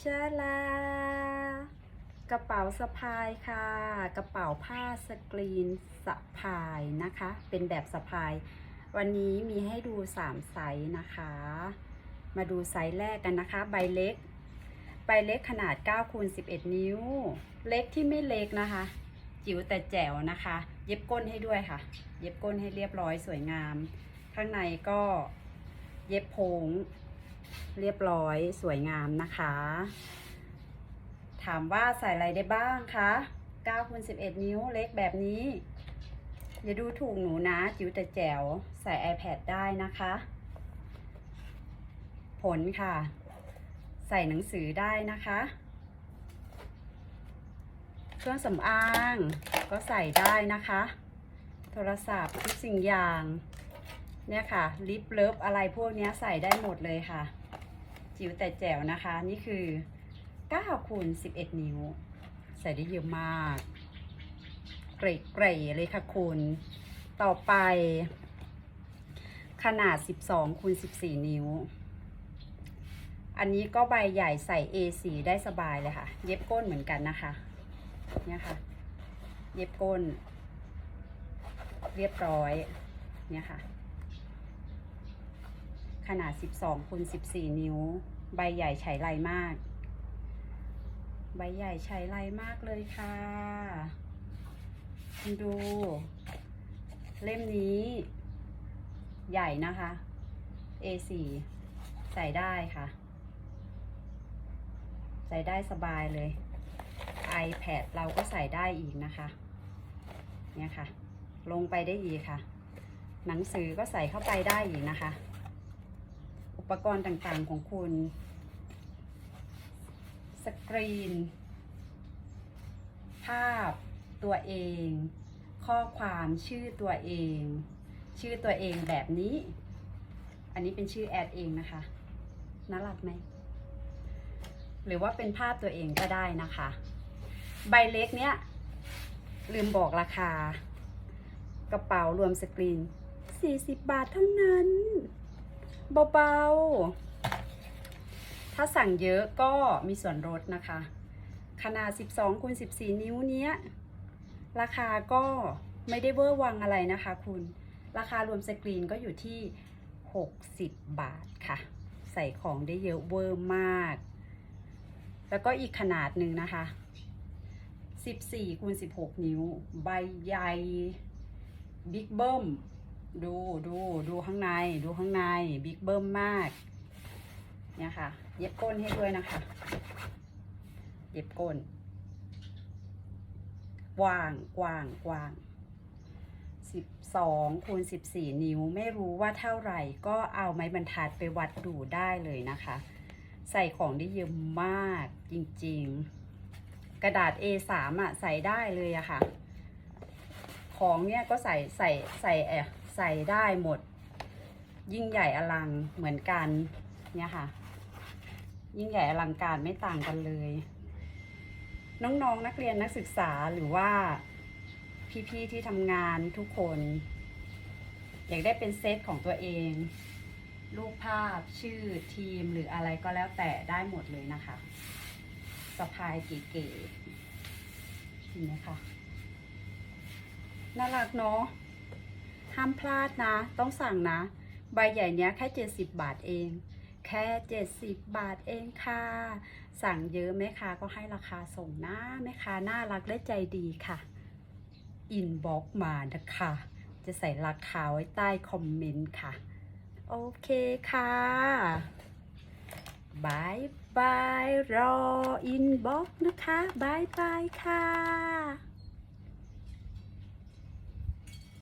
ชาลากระเป๋าสะพายค่ะ กระเป๋าผ้าสกรีนสะพายนะคะ เป็นแบบสะพาย วันนี้มีให้ดู 3 ไซส์นะคะ มาดูไซส์แรกกันนะคะ ใบเล็ก ใบเล็กขนาด9คูณ11 นิ้ว เล็กที่ไม่เล็กนะคะ จิ๋วแต่แจ๋วนะคะ เย็บก้นให้ด้วยค่ะ เย็บก้นให้เรียบร้อยสวยงาม ข้างในก็เย็บโพง เรียบร้อยสวยงามนะคะ ถามว่าใส่อะไรได้บ้างคะ9คูณ11 นิ้วเล็กแบบนี้อย่าดูถูกหนูนะ จิ๋วแต่แจ๋วใส่ iPad ได้นะคะ ผลค่ะ ใส่หนังสือได้นะคะ เครื่องสำอางก็ใส่ได้นะคะ โทรศัพท์ทุกสิ่งอย่าง เนี่ยค่ะ ลิปเลิฟอะไรพวกนี้ใส่ได้หมดเลยค่ะ จิ๋วแต่แจ๋วนะคะ นี่คือ9คูณ11 นิ้ว ใส่ได้เยอะมาก เกรเกรเลยค่ะคุณ ต่อไป ขนาด 12คูณ14 นิ้ว อันนี้ก็ใบใหญ่ใส่ A4 ได้สบายเลยค่ะ เย็บก้นเหมือนกันนะคะ เนี่ยค่ะ เย็บก้น เรียบร้อย เนี่ยค่ะ นาด 12คูณ14 นิ้ว ใบใหญ่ใช้ไรมาก ใบใหญ่ใช้ไรมากเลยค่ะคุณดู เล่มนี้ ใหญ่นะคะ A4 ใส่ได้ค่ะ ใส่ได้สบายเลย iPad เราก็ใส่ได้อีกนะคะ เนี่ยค่ะ ลงไปได้อีกค่ะ หนังสือก็ใส่เข้าไปได้อีกนะคะ อุปกรณ์ต่างๆของคุณ สกรีน ภาพตัวเอง ข้อความชื่อตัวเอง ชื่อตัวเองแบบนี้ อันนี้เป็นชื่อแอดเองนะคะ น่ารักไหม หรือว่าเป็นภาพตัวเองก็ได้นะคะ ใบเล็กเนี้ยลืมบอกราคา กระเป๋ารวมสกรีน 40 บาทเท่านั้น เบาๆ ถ้าสั่งเยอะก็มีส่วนลดนะคะ ขนาด 12คูณ14 นิ้วเนี้ย ราคาก็ไม่ได้เวอร์วังอะไรนะคะคุณ ราคารวมสกรีนก็อยู่ที่ 60 บาทค่ะ ใส่ของได้เยอะเวอร์มาก แล้วก็อีกขนาดหนึ่งนะคะ 14คูณ16 นิ้ว ใบใหญ่บิ๊กเบิ้ม ดูดูดูข้างในดูข้างในบิ๊กเบิ้มมาก เนี่ยค่ะ เย็บก้นให้ด้วยนะคะ เย็บก้น กว้างกว้างกว้าง12คูณ14นิ้วไม่รู้ว่าเท่าไหร่ก็เอาไม้บรรทัดไปวัดดูได้เลยนะคะ ใส่ของได้เยอะมากจริงๆ กระดาษ A3 อะใส่ได้เลยอะค่ะ ของเนี่ยก็ใส่ใส่ใส่เออ ใส่ได้หมด ยิ่งใหญ่อลังเหมือนกันเนี่ยค่ะ ยิ่งใหญ่อลังการไม่ต่างกันเลย น้องๆนนักเรียนนักศึกษาหรือว่าพี่ๆที่ทำงานทุกคน อยากได้เป็นเซตของตัวเองรูปภาพชื่อทีมหรืออะไรก็แล้วแต่ได้หมดเลยนะคะสะพายเก๋ๆเห็นไหมคะน่ารักเนาะ ห้ามพลาดนะ ต้องสั่งนะ ใบใหญ่เนี้ยแค่ 70 บาทเอง แค่ 70 บาทเองค่ะ สั่งเยอะแม่ค้าก็ให้ราคาส่งนะแม่ค้าน่ารักและใจดีค่ะ อินบ็อกมานะคะ จะใส่ราคาไว้ใต้คอมเมนต์ค่ะ โอเคค่ะบายบายรออินบ็อกนะคะบายบายค่ะ